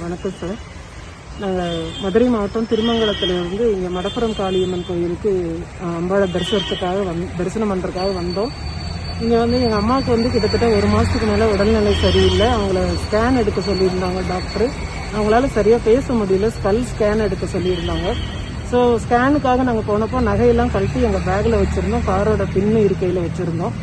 வணக்கம் சார். நாங்கள் மதுரை மாவட்டம் திருமங்கலத்தில் இருந்து இங்கே மடப்புறம் காளியம்மன் கோயிலுக்கு அஹ், அம்பாளை தரிசனத்துக்காக வந் தரிசனம் பண்ணுறதுக்காக வந்தோம். இங்கே வந்து எங்கள் அம்மாவுக்கு வந்து கிட்டத்தட்ட ஒரு மாதத்துக்கு மேலே உடல்நிலை சரியில்லை. அவங்கள ஸ்கேன் எடுக்க சொல்லியிருந்தாங்க டாக்டர் அவங்களால சரியாக பேச முடியல. ஸ்கல் ஸ்கேன் எடுக்க சொல்லியிருந்தாங்க. ஸோ ஸ்கேனுக்காக நாங்கள் போனப்போ நகையெல்லாம் கழட்டி எங்கள் பேக்கில் வச்சுருந்தோம். காரோட பின்னு இருக்கையில் வச்சுருந்தோம்.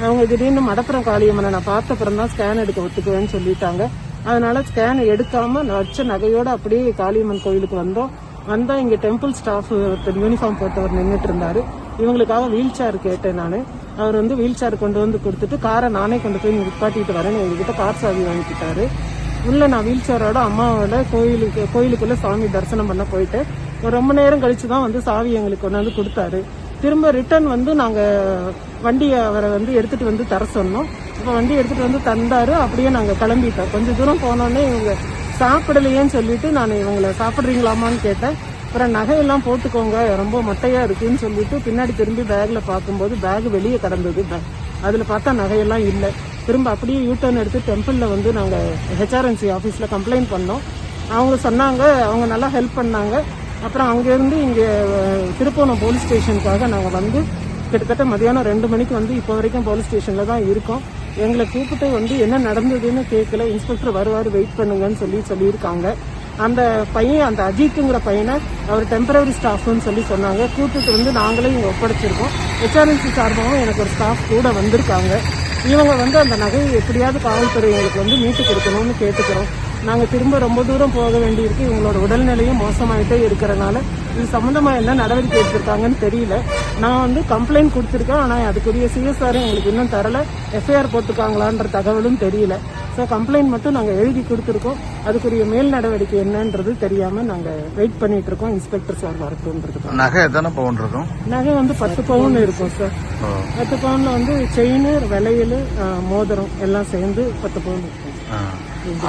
அவங்க திடீர்னு மடப்புறம் காளியம்மனை நான் பார்த்த அப்புறம் தான் ஸ்கேன் எடுக்க ஒத்துக்குவேன்னு சொல்லிட்டாங்க. அதனால ஸ்கேன் எடுக்காம வச்ச நகையோட அப்படியே காளியம்மன் கோயிலுக்கு வந்தோம். வந்தா இங்க டெம்பிள் ஸ்டாஃப் ஒருத்தர் யூனிஃபார்ம் போட்டவர் நின்றுட்டு இருந்தாரு. இவங்களுக்காக வீல் சேர் கேட்டேன் நான். அவர் வந்து வீல் சேர் கொண்டு வந்து கொடுத்துட்டு காரை நானே கொண்டு போய் நிப்பாட்டிட்டு வரேன் எங்ககிட்ட கார் சாவி வாங்கிக்கிட்டாரு. உள்ள நான் வீல் சேரோட அம்மாவோட கோயிலுக்கு கோயிலுக்குள்ள சாமி தரிசனம் பண்ண போயிட்டு ஒரு ரொம்ப நேரம் கழிச்சு தான் வந்து சாவி எங்களுக்கு கொண்டு வந்து கொடுத்தாரு. திரும்ப ரிட்டர்ன் வந்து நாங்க வண்டியை அவரை வந்து எடுத்துட்டு வந்து தர சொன்னோம். இப்போ வண்டி எடுத்துகிட்டு வந்து தந்தார். அப்படியே நாங்கள் கிளம்பிட்டோம். கொஞ்சம் தூரம் போனோடனே இவங்க சாப்பிடலையேன்னு சொல்லிட்டு நான் இவங்களை சாப்பிட்றீங்களாமான்னு கேட்டேன். அப்புறம் நகையெல்லாம் போட்டுக்கோங்க. ரொம்ப மொட்டையாக இருக்குன்னு சொல்லிட்டு பின்னாடி திரும்பி பேக்கில் பார்க்கும்போது பேக் வெளியே கிடந்தது. அதில் பார்த்தா நகையெல்லாம் இல்லை. திரும்ப அப்படியே யூ எடுத்து டெம்பிளில் வந்து நாங்கள் ஹெச்ஆர்என்சி ஆஃபீஸில் கம்ப்ளைண்ட் பண்ணோம். அவங்க சொன்னாங்க. அவங்க நல்லா ஹெல்ப் பண்ணாங்க. அப்புறம் அங்கேருந்து இங்கே திருப்போணம் போலீஸ் ஸ்டேஷனுக்காக நாங்கள் வந்து கிட்டத்தட்ட மதியானம் ரெண்டு மணிக்கு வந்து இப்போ வரைக்கும் போலீஸ் ஸ்டேஷனில் தான் இருக்கோம். எங்களை கூப்பிட்டு வந்து என்ன நடந்ததுன்னு கேட்கல. இன்ஸ்பெக்டர் வருவார் வெயிட் பண்ணுங்கன்னு சொல்லி சொல்லியிருக்காங்க. அந்த பையன் அந்த அஜித்துங்கிற பையனை அவர் டெம்பரரி ஸ்டாஃப்னு சொல்லி சொன்னாங்க. கூப்பிட்டு வந்து நாங்களே இங்கே ஒப்படைச்சிருக்கோம். ஹெச்ஆர்என்சி சார்பாகவும் எனக்கு ஒரு ஸ்டாஃப் கூட வந்திருக்காங்க. இவங்க வந்து அந்த நகையை எப்படியாவது காவல்துறை எங்களுக்கு வந்து மீட்டு கொடுக்கணும்னு கேட்டுக்கிறோம். நாங்கள் திரும்ப ரொம்ப தூரம் போக வேண்டியிருக்கு. இவங்களோட உடல்நிலையும் மோசமாயிட்டே இருக்கிறனால இது சம்பந்தமா என்ன நடவடிக்கை எடுத்திருக்காங்கன்னு தெரியல. நான் வந்து கம்ப்ளைண்ட் கொடுத்துருக்கேன். ஆனால் அதுக்குரிய சிஎஸ்ஆர் எங்களுக்கு இன்னும் தரல. எஃப்ஐஆர் போட்டிருக்காங்களான்ற தகவலும் தெரியல. ஸோ கம்ப்ளைண்ட் மட்டும் நாங்கள் எழுதி கொடுத்துருக்கோம். அதுக்குரிய மேல் நடவடிக்கை என்னன்றது தெரியாமல் நாங்கள் வெயிட் பண்ணிட்டு இருக்கோம். இன்ஸ்பெக்டர் சார் வரட்டும்ன்றதுக்கு நகை எத்தனை பவுன் இருக்கும்? நகை வந்து பத்து பவுன் இருக்கும் சார். பத்து பவுன்ல வந்து செயின் வளையல் ஆஹ், மோதிரம் எல்லாம் சேர்ந்து பத்து பவுன்.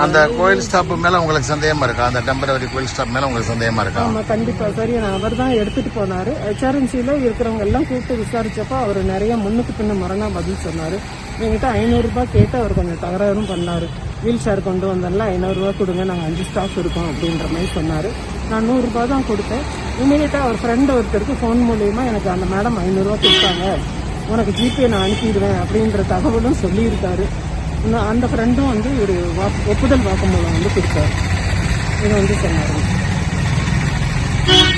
அந்த கோயில் ஸ்டாப் மேல உங்களுக்கு சந்தேகமா இருக்கா? அந்த டெம்பரவரி கோயில் ஸ்டாப் மேல உங்களுக்கு சந்தேகமா இருக்கா? ஆமா கண்டிப்பா. சரி அவர் தான் எடுத்துட்டு போனாரு. ஹெச்ஆர்என்சியில இருக்கிறவங்க எல்லாம் கூப்பிட்டு விசாரிச்சப்போ அவர் நிறைய முன்னுக்கு பின்ன மரணா பதில் சொன்னாரு. என்கிட்ட ஐநூறு ரூபாய் கேட்டு அவர் கொஞ்சம் தகராறும் பண்ணாரு. வீல் சேர் கொண்டு வந்தெல்லாம் ஐநூறு ரூபாய் கொடுங்க நாங்க அஞ்சு ஸ்டாஃப் இருக்கோம் அப்படின்ற மாதிரி சொன்னாரு. நான் நூறு ரூபாய் தான் கொடுத்தேன். இமீடியட்டா அவர் ஃப்ரெண்ட் ஒருத்தருக்கு ஃபோன் மூலயமா எனக்கு அந்த மேடம் ஐநூறு ரூபாய் கொடுத்தாங்க. உனக்கு ஜிபே நான் அனுப்பிடுவேன் அப்படின்ற தகவலும் சொல்லியிருக்காரு. அந்த ஃப்ரெண்டும் வந்து ஒரு வாக்கு- ஒப்புதல் வாக்குமூலம் வந்து கொடுத்தார். இதை வந்து சொன்னார்.